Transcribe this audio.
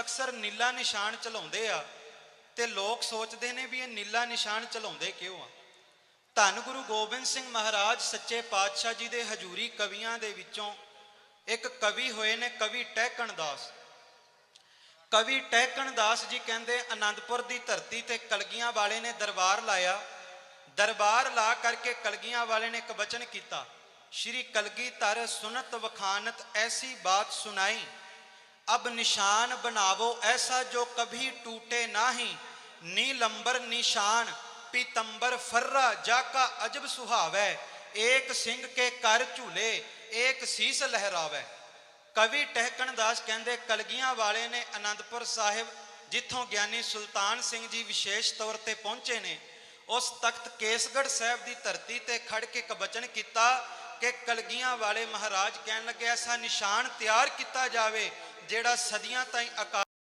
ਅਕਸਰ ਨੀਲਾ ਨਿਸ਼ਾਨ ਚਲਾਉਂਦੇ ਆ ਤੇ ਲੋਕ ਸੋਚਦੇ ਨੇ ਵੀ ਇਹ ਨੀਲਾ ਨਿਸ਼ਾਨ ਚਲਾਉਂਦੇ ਕਿਉਂ ਆ? ਧੰਨ ਗੁਰੂ ਗੋਬਿੰਦ ਸਿੰਘ ਮਹਾਰਾਜ ਸੱਚੇ ਪਾਤਸ਼ਾਹ ਜੀ ਦੇ ਹਜੂਰੀ ਕਵੀਆਂ ਦੇ ਵਿੱਚੋਂ ਇੱਕ ਕਵੀ ਹੋਏ ਨੇ ਕਵੀ ਟਹਿਕਣ ਦਾਸ ਕਵੀ ਟਹਿਕਣ ਦਾਸ ਜੀ ਕਹਿੰਦੇ ਆਨੰਦਪੁਰ ਦੀ ਧਰਤੀ ਤੇ ਕਲਗੀਆਂ ਵਾਲੇ ਨੇ ਦਰਬਾਰ ਲਾਇਆ। ਦਰਬਾਰ ਲਾ ਕਰਕੇ ਕਲਗੀਆਂ ਵਾਲੇ ਨੇ ਇੱਕ ਵਚਨ ਕੀਤਾ, ਸ਼੍ਰੀ ਕਲਗੀ ਧਰ ਸੁਨਤ ਵਖਾਨਤ ਐਸੀ ਬਾਤ ਸੁਣਾਈ ਅਬ ਨਿਸ਼ਾਨ ਬਣਾਵੋ ਐਸਾ ਜੋ ਕਭੀ ਟੂਟੇ ਨਾਹੀ। ਨੀਲੰਬਰ ਨਿਸ਼ਾਨ, ਪੀਤੰਬਰ ਫਰਰਾ, ਜਾ ਕਾ ਅਜਬ ਸੁਹਾਵੈ। ਏਕ ਸਿੰਘ ਕੇ ਝੂਲੇ, ਏਕ ਸੀਸ ਲਹਿਰਾਵੈ। ਕਵੀ ਟਹਿਕਣ ਦਾਸ ਕਹਿੰਦੇ, ਕਲਗੀਆਂ ਵਾਲੇ ਨੇ ਅਨੰਦਪੁਰ ਸਾਹਿਬ, ਜਿੱਥੋਂ ਗਿਆਨੀ ਸੁਲਤਾਨ ਸਿੰਘ ਜੀ ਵਿਸ਼ੇਸ਼ ਤੌਰ ਤੇ ਪਹੁੰਚੇ ਨੇ, ਉਸ ਤਖਤ ਕੇਸਗੜ੍ਹ ਸਾਹਿਬ ਦੀ ਧਰਤੀ ਤੇ ਖੜ ਕੇ ਇੱਕ ਬਚਨ ਕੀਤਾ ਕਿ ਕਲਗੀਆਂ ਵਾਲੇ ਮਹਾਰਾਜ ਕਹਿਣ ਲੱਗੇ, ਐਸਾ ਨਿਸ਼ਾਨ ਤਿਆਰ ਕੀਤਾ ਜਾਵੇ ਜਿਹੜਾ ਸਦੀਆਂ ਤਾਈਂ ਅਕਾਲ